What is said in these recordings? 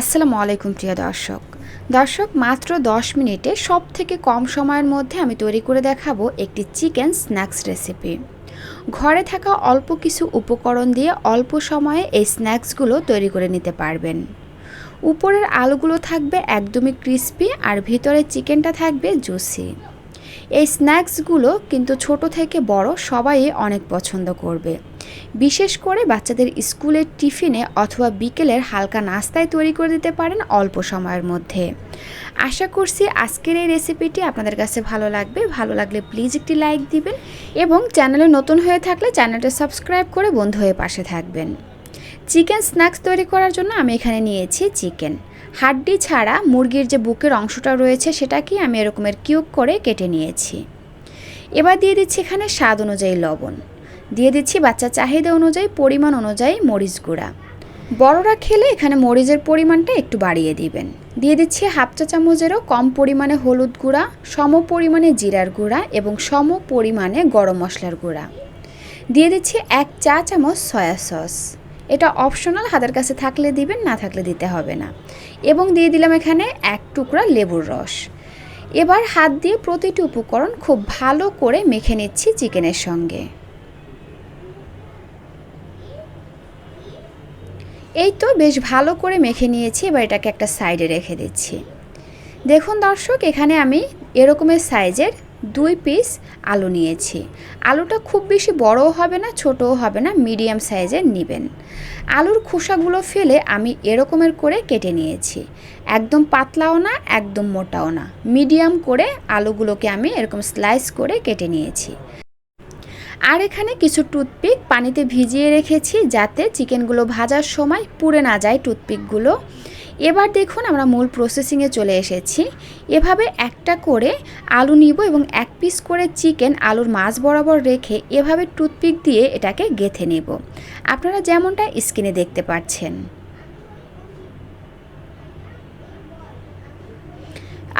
আসসালামু আলাইকুম, প্রিয় দর্শক। দর্শক, মাত্র 10 মিনিটে সব থেকে কম সময়ের মধ্যে আমি তৈরি করে দেখাবো একটি চিকেন স্ন্যাক্স রেসিপি। ঘরে থাকা অল্প কিছু উপকরণ দিয়ে অল্প সময়ে এই স্ন্যাক্সগুলো তৈরি করে নিতে পারবেন। উপরের আলুগুলো থাকবে একদমই ক্রিস্পি আর ভিতরে চিকেনটা থাকবে জুসি। এই স্ন্যাক্সগুলো কিন্তু ছোট থেকে বড় সবাই অনেক পছন্দ করবে। বিশেষ করে বাচ্চাদের স্কুলের টিফিনে অথবা বিকেলের হালকা নাস্তায় তৈরি করে দিতে পারেন অল্প সময়ের মধ্যে। আশা করছি আজকের এই রেসিপিটি আপনাদের কাছে ভালো লাগবে। ভালো লাগলে প্লিজ একটি লাইক দিবেন এবং চ্যানেলে নতুন হয়ে থাকলে চ্যানেলটা সাবস্ক্রাইব করে বন্ধু হয়ে পাশে থাকবেন। চিকেন স্ন্যাক্স তৈরি করার জন্য আমি এখানে নিয়েছি চিকেন। হাড্ডি ছাড়া মুরগির যে বুকের অংশটা রয়েছে সেটাকে আমি এরকমের কিউব করে কেটে নিয়েছি। এবার দিয়ে দিচ্ছি এখানে স্বাদ অনুযায়ী লবণ। দিয়ে দিচ্ছি বাচ্চা চাহিদা অনুযায়ী, পরিমাণ অনুযায়ী মরিচ গুঁড়া। বড়রা খেলে এখানে মরিচের পরিমাণটা একটু বাড়িয়ে দিবেন। দিয়ে দিচ্ছি হাফ চা চামচেরও কম পরিমাণে হলুদ গুঁড়া, সম পরিমাণে জিরার গুঁড়া এবং সম পরিমাণে গরম মশলার গুঁড়া। দিয়ে দিচ্ছি এক চা চামচ সয়া সস। এটা অপশনাল, হাতের কাছে থাকলে দিবেন, না থাকলে দিতে হবে না। এবং দিয়ে দিলাম এখানে এক টুকরা লেবুর রস। এবার হাত দিয়ে প্রতিটি উপকরণ খুব ভালো করে মেখে নিচ্ছি চিকেনের সঙ্গে। এই তো বেশ ভালো করে মেখে নিয়েছি, এবার এটাকে একটা সাইডে রেখে দিচ্ছি। দেখুন দর্শক, এখানে আমি এরকমের সাইজের দুই পিস আলু নিয়েছি। আলুটা খুব বেশি বড়ও হবে না, ছোটও হবে না, মিডিয়াম সাইজের নেবেন। আলুর খোসাগুলো ফেলে আমি এরকমের করে কেটে নিয়েছি। একদম পাতলাও না, একদম মোটাও না। মিডিয়াম করে আলুগুলোকে আমি এরকম স্লাইস করে কেটে নিয়েছি। আর এখানে কিছু টুথপিক পানিতে ভিজিয়ে রেখেছি যাতে চিকেনগুলো ভাজার সময় পুড়ে না যায় টুথপিকগুলো। এবার দেখুন আমরা মূল প্রসেসিংয়ে চলে এসেছি। এভাবে একটা করে আলু নিব এবং এক পিস করে চিকেন আলুর মাছ বরাবর রেখে এভাবে টুথপিক দিয়ে এটাকে গেথে নেব। আপনারা যেমনটা স্ক্রিনে দেখতে পাচ্ছেন।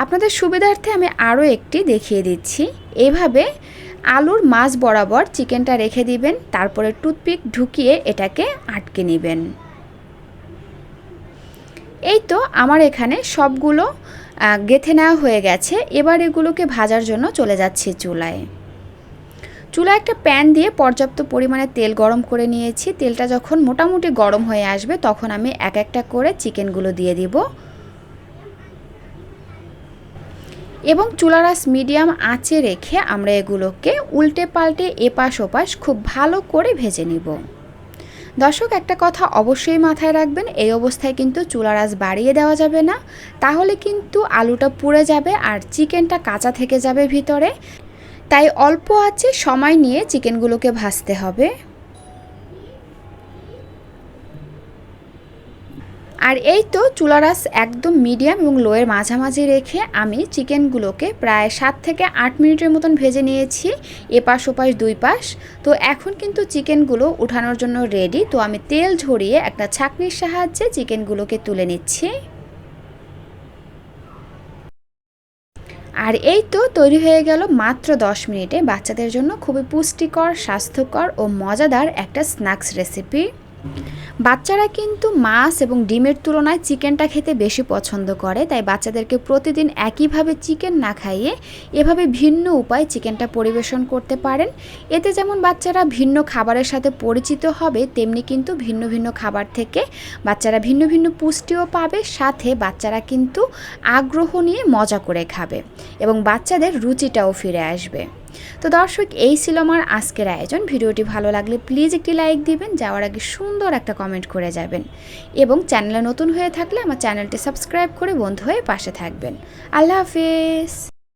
আপনাদের সুবিধার্থে আমি আরও একটি দেখিয়ে দিচ্ছি। এভাবে আলুর মাছ বরাবর চিকেনটা রেখে দিবেন, তারপরে টুথপিক ঢুকিয়ে এটাকে আটকে নেবেন। এই তো আমার এখানে সবগুলো গেথে নেওয়া হয়ে গেছে। এবার এগুলোকে ভাজার জন্য চলে যাচ্ছি চুলায়। চুলায় একটা প্যান দিয়ে পর্যাপ্ত পরিমাণে তেল গরম করে নিয়েছি। তেলটা যখন মোটামুটি গরম হয়ে আসবে, তখন আমি এক একটা করে চিকেনগুলো দিয়ে দিব। এবং চুলারাস মিডিয়াম আঁচে রেখে আমরা এগুলোকে উল্টে পাল্টে এপাশ ওপাশ খুব ভালো করে ভেজে নিব। দর্শক, একটা কথা অবশ্যই মাথায় রাখবেন, এই অবস্থায় কিন্তু চুলার আঁচ বাড়িয়ে দেওয়া যাবে না। তাহলে কিন্তু আলুটা পুড়ে যাবে আর চিকেনটা কাঁচা থেকে যাবে ভিতরে। তাই অল্প আছে সময় নিয়ে চিকেনগুলোকে ভাজতে হবে। আর এই তো চুলারাস একদম মিডিয়াম এবং লোয়ের মাঝামাঝি রেখে আমি চিকেনগুলোকে প্রায় সাত থেকে আট মিনিটের মতন ভেজে নিয়েছি, এপাশ ওপাশ, দুই পাশ। তো এখন কিন্তু চিকেনগুলো উঠানোর জন্য রেডি তো আমি তেল ঝরিয়ে একটা ছাকনির সাহায্যে চিকেনগুলোকে তুলে নিচ্ছি। আর এই তো তৈরি হয়ে গেল মাত্র দশ মিনিটে। বাচ্চাদের জন্য খুবই পুষ্টিকর, স্বাস্থ্যকর ও মজাদার একটা স্ন্যাক্স রেসিপি বাচ্চারা কিন্তু মাছ এবং ডিমের তুলনায় চিকেনটা খেতে বেশি পছন্দ করে, তাই বাচ্চাদেরকে প্রতিদিন একইভাবে চিকেন না খাইয়ে এভাবে ভিন্ন উপায় চিকেনটা পরিবেশন করতে পারেন। এতে যেমন বাচ্চারা ভিন্ন খাবারের সাথে পরিচিত হবে, তেমনি কিন্তু ভিন্ন ভিন্ন খাবার থেকে বাচ্চারা ভিন্ন ভিন্ন পুষ্টিও পাবে, সাথে বাচ্চারা কিন্তু আগ্রহ নিয়ে মজা করে খাবে এবং বাচ্চাদের রুচিটাও ফিরে আসবে। তো দর্শক, এই ছিল আমার আজকের আয়োজন। ভিডিওটি ভালো লাগলে প্লিজ একটি লাইক দিবেন, যাওয়ার আগে সুন্দর একটা কমেন্ট করে যাবেন। এবং চ্যানেলে নতুন হয়ে থাকলে আমার চ্যানেলটি সাবস্ক্রাইব করে বন্ধু হয়ে পাশে থাকবেন। আল্লাহ হাফেজ।